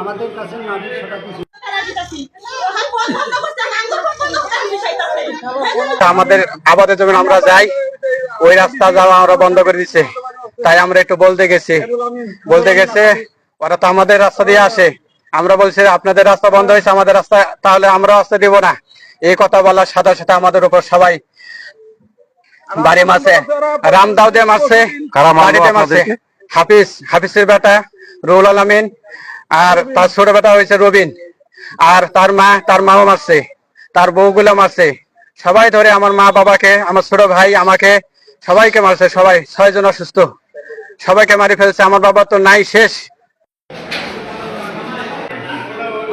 আমাদের কাছে নারী সেটা কিছু আমাদের আবাদের জন্য আমরা যাই ওই রাস্তা যাওয়া আমরা বন্ধ করে দিচ্ছে তাই আমরা একটু বলতে গেছি। বলতে গেছে ওরা তো আমাদের রাস্তা দিয়ে আসে। আমরা বলছি আপনাদের রাস্তা বন্ধ হয়েছে আমাদের রাস্তা তাহলে আমরা রাস্তা দিব না। এই কথা বলার সাথে সাথে আমাদের উপর সবাই বাড়ি মারছে। রামদাও দিয়ে মারছে বাড়িতে মারছে। হাফিজ হাফিজের বেটা রুহুল আলমিন আর তার ছোট বেটা হয়েছে রবিন। আর তার মা, তার মাও মারছে, তার বউগুলো মারছে। সবাই ধরে আমার মা বাবাকে, আমার ছোট ভাই আমাকে সবাইকে মারছে, সবাই। ছয় জন অসুস্থ। সবাইকে মারি ফেলছে। আমার বাবা তো নাই শেষ।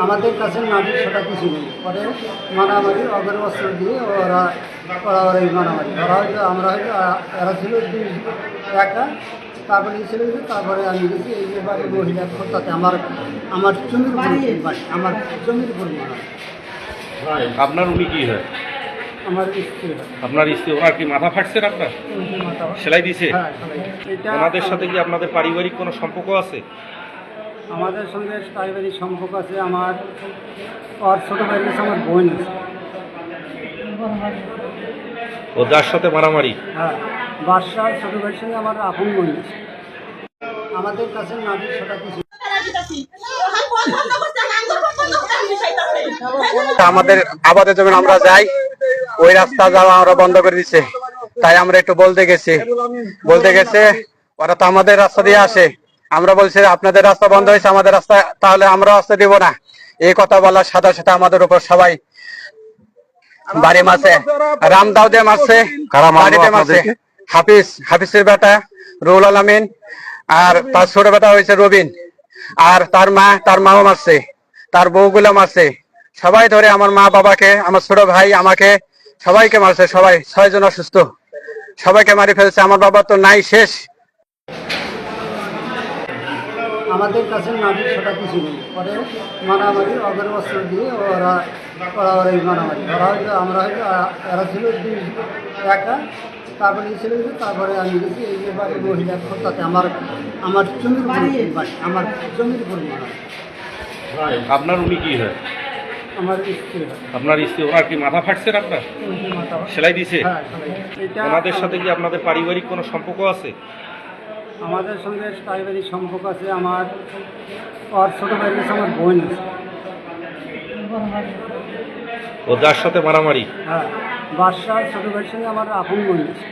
আমাদের কাছে নারী সেটা কিছু নেই। পরে মারামারি অগর বস্ত্র দিয়ে ওরা ওরা ওরা এই মারামারি। ওরা হয়তো আমরা হয়তো এরা ছিল একা তারপরে এই ছিল তারপরে আমি গেছি এই যে বাড়ি মহিলা তাতে আমার আমার জমির বাড়ি আমার জমির উপর মারা। আপনার উনি কি হয়? আমার স্ত্রী হয়। আপনার স্ত্রী ওনার কি মাথা ফাটছেন আপনার? মাথা সেলাই দিছে? হ্যাঁ ওনাদের সাথে কি আপনাদের পারিবারিক কোনো সম্পর্ক আছে? আমাদের সঙ্গে পারিবারিক সম্পর্ক আছে আমার ওর ছোটো ভাই কাছে আমার বোন আছে। ও যার সাথে মারামারি? হ্যাঁ বাদশাহ ছোটো ভাইয়ের সঙ্গে আমার আপন বোন আছে। আমাদের কাছে নারী সেটা কিছু আমাদের আবাদের জন্য আমরা যাই ওই রাস্তা যাওয়া আমরা বন্ধ করে দিচ্ছে তাই আমরা একটু বলতে গেছি। বলতে গেছে ওরা তো আমাদের রাস্তা দিয়ে আসে। আমরা বলছি আপনাদের রাস্তা বন্ধ হয়েছে আমাদের রাস্তা তাহলে আমরা রাস্তা দিব না। এই কথা বলার সাথে সাথে আমাদের উপর সবাই বাড়ি মারছে। রামদাও দিয়ে মারছে বাড়িতে মারছে? হাফিজ হাফিজের বেটা রুহুল আলমিন আর তার ছোট বেটা হয়েছে রবিন। আর তার মা তার মাও মারছে তার বউগুলো মারছে। সবাই ধরে আমার মা বাবাকে আমার ছোট ভাই আমাকে সবাইকে মারছে সবাই। ছয়জন অসুস্থ। সবাইকে মারি ফেলছে। আমার বাবা তো নাই শেষ। আমাদের কাছে নারী সেটা কিছু নেই। পরে মারামারি অগর বস্ত্র দিয়ে ওরা ওরা ওরা এই মারামারি। ওরা হয়তো আমরা হয়তো এরা ছিল একা তারপরে এই ছিল তারপরে আমি গেছি এই যে বাড়ি মহিলা তাতে আমার আমার জমির বাড়ি আমার জমির উপর মারা আপনার উনি কি হয়? আমার স্ত্রী আপনার স্ত্রী ওনার কি মাথা ফাটছেন আপনার? সেলাই দিছে? হ্যাঁ এটা ওনাদের সাথে কি আপনাদের পারিবারিক কোনো সম্পর্ক আছে? আমাদের সঙ্গে পারিবারিক সম্পর্ক আছে আমার আর ছোটো ভাইয়ের কাছে আমার বোন আছে। ও যার সাথে মারামারি? হ্যাঁ বাদশাহ ছোটো ভাইয়ের সঙ্গে আমার আপন বোন আছে।